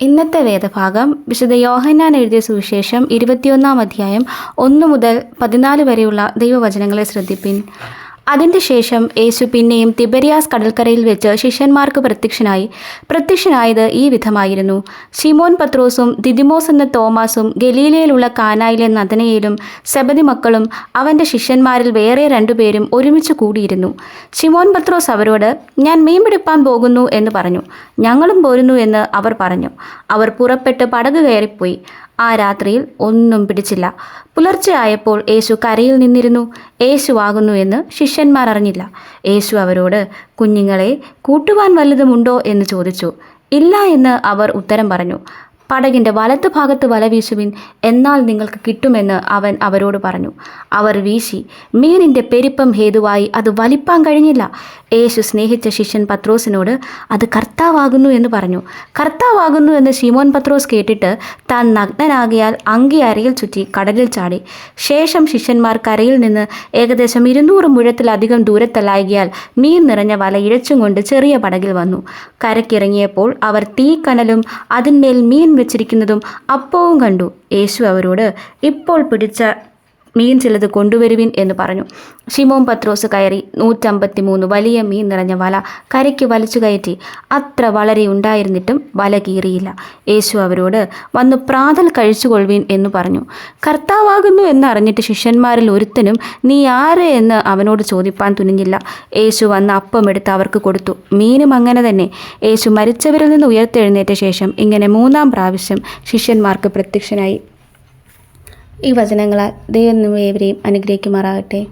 ഇന്നത്തെ വേദഭാഗം വിശുദ്ധ യോഹന്നാൻ എഴുതിയ സുവിശേഷം ഇരുപത്തിയൊന്നാം അധ്യായം ഒന്ന് മുതൽ പതിനാല് വരെയുള്ള ദൈവവചനങ്ങളെ ശ്രദ്ധിപ്പിൻ. അതിന്റെ ശേഷം യേശു പിന്നെയും തിബരിയാസ് കടൽക്കരയിൽ വെച്ച് ശിഷ്യന്മാർക്ക് പ്രത്യക്ഷനായി. പ്രത്യക്ഷനായത് ഈ വിധമായിരുന്നു. ഷിമോൻ പത്രോസും ദിദിമോസ് എന്ന തോമാസും ഗലീലയിലുള്ള കാനായിലെ നദനയിലും സെബതി മക്കളും അവന്റെ ശിഷ്യന്മാരിൽ വേറെ രണ്ടുപേരും ഒരുമിച്ച് കൂടിയിരുന്നു. ഷിമോൻ പത്രോസ് അവരോട് ഞാൻ മീൻ പിടിപ്പാൻ പോകുന്നു എന്ന് പറഞ്ഞു. ഞങ്ങളും പോരുന്നു എന്ന് അവർ പറഞ്ഞു. അവർ പുറപ്പെട്ട് പടക് കയറിപ്പോയി. ആ രാത്രിയിൽ ഒന്നും പിടിച്ചില്ല. പുലർച്ചെ ആയപ്പോൾ യേശു കരയിൽ നിന്നിരുന്നു. യേശുവാകുന്നു എന്ന് ശിഷ്യന്മാർ അറിഞ്ഞില്ല. യേശു അവരോട് കുഞ്ഞുങ്ങളെ കൂട്ടുവാൻ വല്ലതുമുണ്ടോ? എന്ന് ചോദിച്ചു. ഇല്ല എന്ന് അവർ ഉത്തരം പറഞ്ഞു. പടകിന്റെ വലത്ത് ഭാഗത്ത് വല വീശുവിൻ എന്നാൽ നിങ്ങൾക്ക് കിട്ടുമെന്ന് അവൻ അവരോട് പറഞ്ഞു. അവർ വീശി. മീനിന്റെ പെരുപ്പം ഹേതുവായി അത് വലിപ്പാൻ കഴിഞ്ഞില്ല. യേശു സ്നേഹിച്ച ശിഷ്യൻ പത്രോസിനോട് അത് കർത്താവാകുന്നു എന്ന് പറഞ്ഞു. കർത്താവാകുന്നു എന്ന് ശിമോൻ പത്രോസ് കേട്ടിട്ട് താൻ നഗ്നനാകിയാൽ അങ്കി അരയിൽ ചുറ്റി കടലിൽ ചാടി. ശേഷം ശിഷ്യന്മാർ കരയിൽ നിന്ന് ഏകദേശം ഇരുന്നൂറ് മുഴത്തിലധികം ദൂരത്തലായകിയാൽ മീൻ നിറഞ്ഞ വല ഇഴച്ചും കൊണ്ട് ചെറിയ പടകിൽ വന്നു. കരക്കിറങ്ങിയപ്പോൾ അവർ തീക്കനലും അതിന്മേൽ മീൻ വെച്ചിരിക്കുന്നതും അപ്പവും കണ്ടു. യേശു അവരോട് ഇപ്പോൾ പിടിച്ച മീൻ ചിലത് കൊണ്ടുവരുവിൻ എന്ന് പറഞ്ഞു. ഷിമോൻ പത്രോസ് കയറി നൂറ്റമ്പത്തി മൂന്ന് വലിയ മീൻ നിറഞ്ഞ വല കരയ്ക്ക് വലിച്ചു കയറ്റി. അത്ര വളരെ ഉണ്ടായിരുന്നിട്ടും വല കീറിയില്ല. യേശു അവരോട് വന്ന് പ്രാതൽ കഴിച്ചുകൊള്ളുവിൻ എന്ന് പറഞ്ഞു. കർത്താവാകുന്നു എന്നറിഞ്ഞിട്ട് ശിഷ്യന്മാരിൽ ഒരുത്തനും നീ ആര്? എന്ന് അവനോട് ചോദിപ്പാൻ തുനിഞ്ഞില്ല. യേശു വന്ന് അപ്പമെടുത്ത് അവർക്ക് കൊടുത്തു. മീനും അങ്ങനെ തന്നെ. യേശു മരിച്ചവരിൽ നിന്ന് ഉയർത്തെഴുന്നേറ്റ ശേഷം ഇങ്ങനെ മൂന്നാം പ്രാവശ്യം ശിഷ്യന്മാർക്ക് പ്രത്യക്ഷനായി. ഈ വചനങ്ങളാൽ ദൈവം ഏവരെയും അനുഗ്രഹിക്കുമാറാകട്ടെ.